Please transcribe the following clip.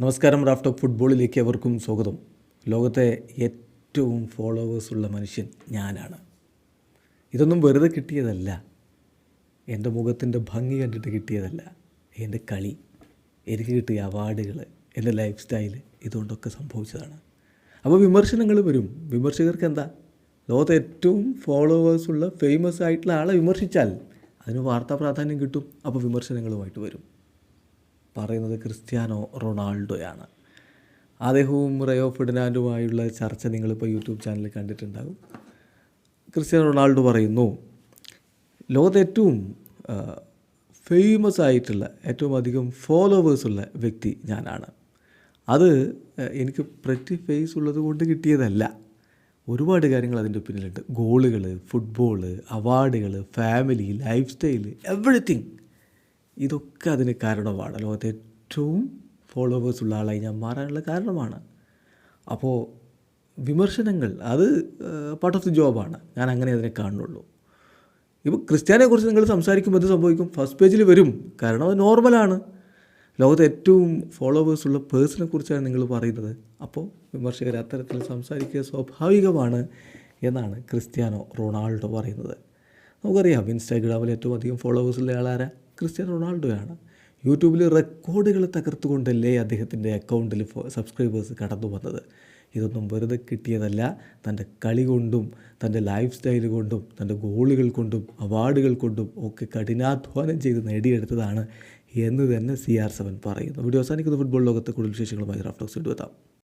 നമസ്കാരം raft of ഫുട്ബോളിലേക്ക് അവർക്കും സ്വാഗതം. ലോകത്തെ ഏറ്റവും ഫോളോവേഴ്സുള്ള മനുഷ്യൻ ഞാനാണ്. ഇതൊന്നും വെറുതെ കിട്ടിയതല്ല. എന്റെ മുഖത്തിന്റെ ഭംഗി കണ്ടിട്ട് കിട്ടിയതല്ല. എന്റെ കളി എനിക്ക് കിട്ടിയ അവാർഡുകൾ എന്റെ ലൈഫ് സ്റ്റൈൽ ഇതുകൊണ്ടൊക്കെ സംഭവിച്ചതാണ്. അപ്പോൾ വിമർശനങ്ങൾ വരും. വിമർശകർക്ക് എന്താ? ലോകത്തെ ഏറ്റവും ഫോളോവേഴ്സുള്ള ഫേമസ് ആയിട്ടുള്ള ആളെ വിമർശിച്ചാൽ അതിന് വാർത്താ പ്രാധാന്യം കിട്ടും. അപ്പോൾ വിമർശനങ്ങളുമായിട്ട് വരും. പറയുന്നത് ക്രിസ്ത്യാനോ റൊണാൾഡോയാണ്. അദ്ദേഹവും റയോ ഫെഡിനാൻഡുമായുള്ള ചർച്ച നിങ്ങളിപ്പോൾ യൂട്യൂബ് ചാനലിൽ കണ്ടിട്ടുണ്ടാകും. ക്രിസ്ത്യാനോ റൊണാൾഡോ പറയുന്നു ലോകത്തെ ഏറ്റവും ഫേമസ് ആയിട്ടുള്ള ഏറ്റവും അധികം ഫോളോവേഴ്സ് ഉള്ള വ്യക്തി ഞാനാണ്. അത് എനിക്ക് പ്രറ്റി ഫേസ് ഉള്ളത് കൊണ്ട് കിട്ടിയതല്ല. ഒരുപാട് കാര്യങ്ങൾ അതിന്റെ പിന്നിലുണ്ട്. ഗോളുകൾ ഫുട്ബോൾ അവാർഡുകൾ ഫാമിലി ലൈഫ് സ്റ്റൈൽ എവറിത്തിങ് ഇതൊക്കെ അതിന് കാരണമാണ്. ലോകത്തെ ഏറ്റവും ഫോളോവേഴ്സ് ഉള്ള ആളായി ഞാൻ മാറാനുള്ള കാരണമാണ്. അപ്പോൾ വിമർശനങ്ങൾ അത് പാർട്ട് ഓഫ് ദി ജോബാണ് ഞാൻ അങ്ങനെ അതിനെ കാണുന്നുള്ളൂ. ഇപ്പോൾ ക്രിസ്ത്യാനിയെക്കുറിച്ച് നിങ്ങൾ സംസാരിക്കുമ്പോൾ എന്ത് സംഭവിക്കും? ഫസ്റ്റ് പേജിൽ വരും. കാരണം അത് നോർമലാണ് ലോകത്തെ ഏറ്റവും ഫോളോവേഴ്സ് ഉള്ള പേഴ്സണെ കുറിച്ചാണ് നിങ്ങൾ പറയുന്നത്. അപ്പോൾ വിമർശകർ അത്തരത്തിൽ സംസാരിക്കുക സ്വാഭാവികമാണ് എന്നാണ് ക്രിസ്ത്യാനോ റൊണാൾഡോ പറയുന്നത്. നമുക്കറിയാം ഇൻസ്റ്റാഗ്രാമിൽ ഏറ്റവും അധികം ഫോളോവേഴ്സ് ഉള്ള ആളാരാ? ക്രിസ്ത്യാനോ റൊണാൾഡോയാണ്. യൂട്യൂബിൽ റെക്കോർഡുകൾ തകർത്തുകൊണ്ടല്ലേ അദ്ദേഹത്തിന്റെ അക്കൗണ്ടിൽ സബ്സ്ക്രൈബേഴ്സ് കടന്നു വന്നത്. ഇതൊന്നും വെറുതെ കിട്ടിയതല്ല. തന്റെ കളി കൊണ്ടും തന്റെ ലൈഫ് സ്റ്റൈൽ കൊണ്ടും തന്റെ ഗോളുകൾ കൊണ്ടും അവാർഡുകൾ കൊണ്ടും ഒക്കെ കഠിനാധ്വാനം ചെയ്ത് നേടിയെടുത്തതാണ് എന്ന് തന്നെ സി ആർ സെവൻ പറയുന്നു. വീഡിയോ അവസാനിക്കുന്ന. ഫുട്ബോൾ ലോകത്തെ കൂടുതൽ വിശേഷങ്ങളുമായി റാഫ്റ്റോക്സ് എത്താം.